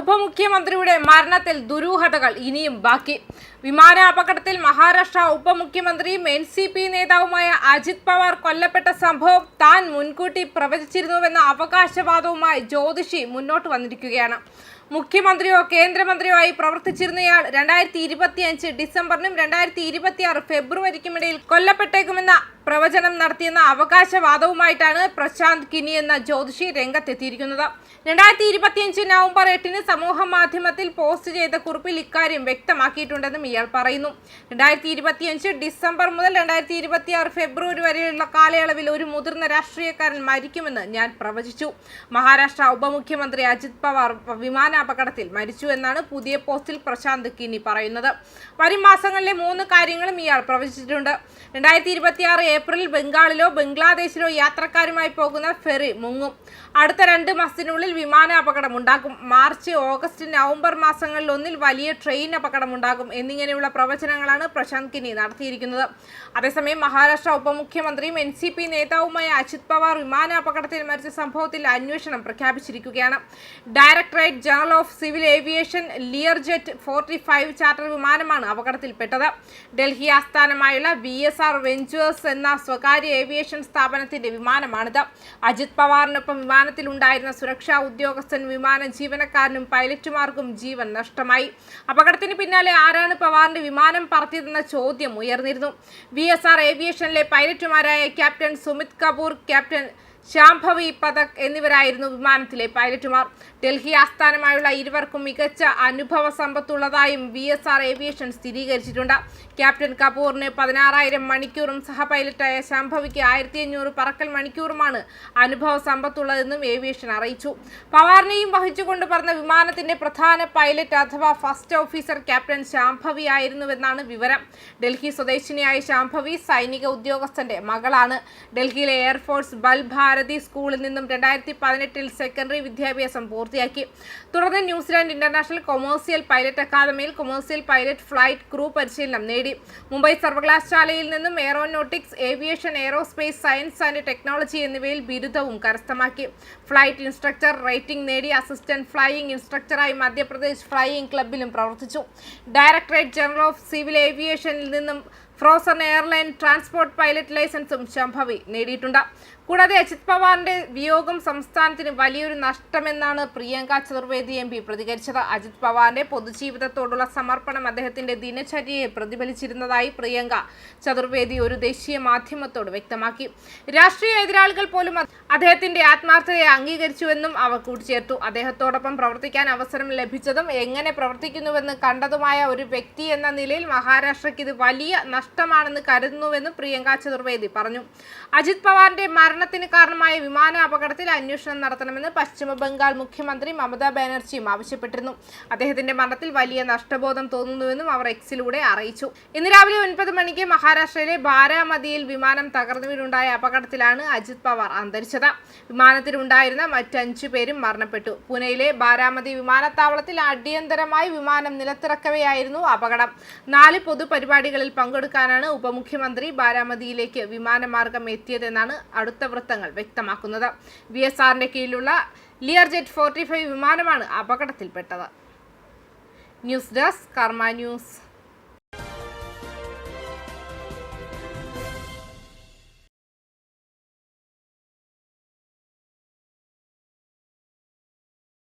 ഉപമുഖ്യമന്ത്രിയുടെ മരണത്തിൽ ദുരൂഹതകൾ ഇനിയും ബാക്കി. വിമാനാപകടത്തിൽ മഹാരാഷ്ട്ര ഉപമുഖ്യമന്ത്രി സി പി നേതാവുമായ അജിത് പവാർ കൊല്ലപ്പെട്ട സംഭവം താൻ മുൻകൂട്ടി പ്രവചിച്ചിരുന്നുവെന്ന അവകാശവാദവുമായി ജ്യോതിഷി മുന്നോട്ട് വന്നിരിക്കുകയാണ്. മുഖ്യമന്ത്രിയോ കേന്ദ്രമന്ത്രിയോ ആയി പ്രവർത്തിച്ചിരുന്നയാൾ രണ്ടായിരത്തി ഇരുപത്തിയഞ്ച് ഡിസംബറിനും രണ്ടായിരത്തി ഇരുപത്തിയാറ് ഫെബ്രുവരിക്കുമിടയിൽ കൊല്ലപ്പെട്ടേക്കുമെന്ന പ്രവചനം നടത്തിയെന്ന അവകാശവാദവുമായിട്ടാണ് പ്രശാന്ത് കിനി എന്ന ജ്യോതിഷി രംഗത്തെത്തിയിരിക്കുന്നത്. രണ്ടായിരത്തി ഇരുപത്തിയഞ്ച് നവംബർ എട്ടിന് സമൂഹ മാധ്യമത്തിൽ പോസ്റ്റ് ചെയ്ത കുറിപ്പിൽ ഇക്കാര്യം വ്യക്തമാക്കിയിട്ടുണ്ടെന്നും ഇയാൾ പറയുന്നു. രണ്ടായിരത്തി ഇരുപത്തിയഞ്ച് ഡിസംബർ മുതൽ രണ്ടായിരത്തി ഇരുപത്തി ആറ് ഫെബ്രുവരി വരെയുള്ള കാലയളവിൽ ഒരു മുതിർന്ന രാഷ്ട്രീയക്കാരൻ മരിക്കുമെന്ന് ഞാൻ പ്രവചിച്ചു. മഹാരാഷ്ട്ര ഉപമുഖ്യമന്ത്രി അജിത് പവാർ വിമാനാപകടത്തിൽ മരിച്ചു എന്നാണ് പുതിയ പോസ്റ്റിൽ പ്രശാന്ത് കിനി പറയുന്നത്. വരും മാസങ്ങളിലെ മൂന്ന് കാര്യങ്ങളും ഇയാൾ പ്രവചിച്ചിട്ടുണ്ട്. രണ്ടായിരത്തി ഇരുപത്തിയാറ് ഏപ്രിലിൽ ബംഗാളിലോ ബംഗ്ലാദേശിലോ യാത്രക്കാരുമായി പോകുന്ന ഫെറി മുങ്ങും. അടുത്ത രണ്ട് മാസത്തിനുള്ളിൽ വിമാനാപകടം ഉണ്ടാകും മാർച്ച് ഓഗസ്റ്റ് നവംബർ മാസങ്ങളിൽ ഒന്നിൽ വലിയ ട്രെയിൻ അപകടം ഉണ്ടാകും എന്നിങ്ങനെയുള്ള പ്രവചനങ്ങളാണ് പ്രശാന്ത് കിനി നടത്തിയിരിക്കുന്നത്. അതേസമയം മഹാരാഷ്ട്ര ഉപമുഖ്യമന്ത്രിയും എൻ സി പി നേതാവുമായ അജിത് പവാർ വിമാന അപകടത്തിൽ മരിച്ച സംഭവത്തിൽ അന്വേഷണം പ്രഖ്യാപിച്ചിരിക്കുകയാണ്. Directorate General of Civil Aviation Learjet forty five charter വിമാനമാണ് അപകടത്തിൽപ്പെട്ടത്. ഡൽഹി ആസ്ഥാനമായുള്ള ബി എസ് ആർ വെഞ്ചേഴ്സ് എന്ന സ്വകാര്യ ഏവിയേഷൻ സ്ഥാപനത്തിന്റെ വിമാനമാണിത്. അജിത് പവാറിനൊപ്പം വിമാനത്തിലുണ്ടായിരുന്ന സുരക്ഷാ ഉദ്യോഗസ്ഥൻ വിമാന ജീവനക്കാരനും പൈലറ്റുമാർക്കും ജീവൻ നഷ്ടമായി. അപകടത്തിന് പിന്നാലെ ആരാണ് പവാറിന്റെ വിമാനം പറത്തിയതെന്ന ചോദ്യം ഉയർന്നിരുന്നു. വി എസ് ആർ ഏവിയേഷനിലെ പൈലറ്റുമാരായ ക്യാപ്റ്റൻ സുമിത് കപൂർ ക്യാപ്റ്റൻ ശാംഭവി പതക് എന്നിവരായിരുന്നു വിമാനത്തിലെ പൈലറ്റുമാർ. ഡൽഹി ആസ്ഥാനമായുള്ള ഇരുവർക്കും മികച്ച അനുഭവ സമ്പത്തുള്ളതായും വി എസ് ആർ ഏവിയേഷൻ സ്ഥിരീകരിച്ചിട്ടുണ്ട്. ക്യാപ്റ്റൻ കപൂറിന് പതിനാറായിരം മണിക്കൂറും സഹപൈലറ്റായ ശംഭവിക്ക് ആയിരത്തി അഞ്ഞൂറ് പറക്കൽ മണിക്കൂറുമാണ് അനുഭവ സമ്പത്തുള്ളതെന്നും ഏവിയേഷൻ അറിയിച്ചു. പവാറിനെയും വഹിച്ചുകൊണ്ട് പറഞ്ഞ വിമാനത്തിന്റെ പ്രധാന പൈലറ്റ് അഥവാ ഫസ്റ്റ് ഓഫീസർ ക്യാപ്റ്റൻ ശാംഭവി ആയിരുന്നുവെന്നാണ് വിവരം. ഡൽഹി സ്വദേശിനിയായ ശാംഭവി സൈനിക ഉദ്യോഗസ്ഥന്റെ മകളാണ്. ഡൽഹിയിലെ എയർഫോഴ്സ് ബൽ ഭാരതി സ്കൂളിൽ നിന്നും രണ്ടായിരത്തി പതിനെട്ടിൽ സെക്കൻഡറി വിദ്യാഭ്യാസം പൂർത്തിയാക്കി. തുടർന്ന് New Zealand international commercial pilot അക്കാദമിയിൽ കൊമേഴ്സ്യൽ പൈലറ്റ് ഫ്ലൈറ്റ് ക്രൂ പരിശീലനം നേടി. മുംബൈ സർവകലാശാലയിൽ നിന്നും aeronautics aviation aerospace science and technology എന്നിവയിൽ ബിരുദവും കരസ്ഥമാക്കി. ഫ്ലൈറ്റ് ഇൻസ്ട്രക്ടർ റേറ്റിംഗ് നേടി. അസിസ്റ്റന്റ് ഫ്ലൈയിംഗ് ഇൻസ്ട്രക്ടറായി മധ്യപ്രദേശ് ഫ്ലൈയിംഗ് ക്ലബിലും പ്രവർത്തിച്ചു. ഡയറക്ടറേറ്റ് ജനറൽ ഓഫ് സിവിൽ ഏവിയേഷനിൽ നിന്നും ഫ്രോസൺ എയർലൈൻ ട്രാൻസ്പോർട്ട് പൈലറ്റ് ലൈസൻസും ശംഭവി നേടിയിട്ടുണ്ട്. കൂടാതെ അജിത് പവാറിന്റെ വിയോഗം സംസ്ഥാനത്തിന് വലിയൊരു നഷ്ടമെന്നാണ് പ്രിയങ്ക ചതുർവേദി എം പി പ്രതികരിച്ചത്. അജിത് പവാറിന്റെ പൊതുജീവിതത്തോടുള്ള സമർപ്പണം അദ്ദേഹത്തിന്റെ ദിനചര്യയെ പ്രതിഫലിച്ചിരുന്നതായി പ്രിയങ്ക ചതുർവേദി ഒരു ദേശീയ മാധ്യമത്തോട് വ്യക്തമാക്കി. രാഷ്ട്രീയ എതിരാളികൾ പോലും അദ്ദേഹത്തിന്റെ ആത്മാർത്ഥതയെ അംഗീകരിച്ചുവെന്നും അവർ കൂട്ടിച്ചേർത്തു. അദ്ദേഹത്തോടൊപ്പം പ്രവർത്തിക്കാൻ അവസരം ലഭിച്ചതും എങ്ങനെ പ്രവർത്തിക്കുന്നുവെന്ന് കണ്ടതുമായ ഒരു വ്യക്തി എന്ന നിലയിൽ മഹാരാഷ്ട്രയ്ക്ക് ഇത് വലിയ നഷ്ടമാണെന്ന് കരുതുന്നുവെന്നും പ്രിയങ്ക ചതുർവേദി പറഞ്ഞു. അജിത് പവാറിന്റെ മരണത്തിന് കാരണമായ വിമാന അപകടത്തിൽ അന്വേഷണം നടത്തണമെന്ന് പശ്ചിമ ബംഗാൾ മുഖ്യമന്ത്രി മമതാ ബാനർജിയും ആവശ്യപ്പെട്ടിരുന്നു. അദ്ദേഹത്തിന്റെ മരണത്തിൽ വലിയ നഷ്ടബോധം തോന്നുന്നുവെന്നും അവർ എക്സിലൂടെ അറിയിച്ചു. ഇന്ന് രാവിലെ ഒൻപത് മണിക്ക് മഹാരാഷ്ട്രയിലെ ബാരാമതിയിൽ വിമാനം തകർന്നു വീണുണ്ടായ അപകടത്തിലാണ് അജിത് പവാർ അന്തരിച്ചത്. വിമാനത്തിലുണ്ടായിരുന്ന മറ്റഞ്ചു പേരും മരണപ്പെട്ടു. പുനെയിലെ ബാരാമതി വിമാനത്താവളത്തിൽ അടിയന്തരമായി വിമാനം നിലത്തിറക്കവെയായിരുന്നു അപകടം. നാല് പൊതുപരിപാടികളിൽ പങ്കെടുക്കാനാണ് ഉപമുഖ്യമന്ത്രി ബാരാമതിയിലേക്ക് വിമാനമാർഗം എത്തിയതെന്നാണ് അടുത്ത വൃത്തങ്ങൾ വ്യക്തമാക്കുന്നത്. ബി എസ് ആറിന്റെ കീഴിലുള്ള ലിയർ ജെറ്റ് ഫോർട്ടി ഫൈവ് വിമാനമാണ് അപകടത്തിൽപ്പെട്ടത്. News desk Karma news.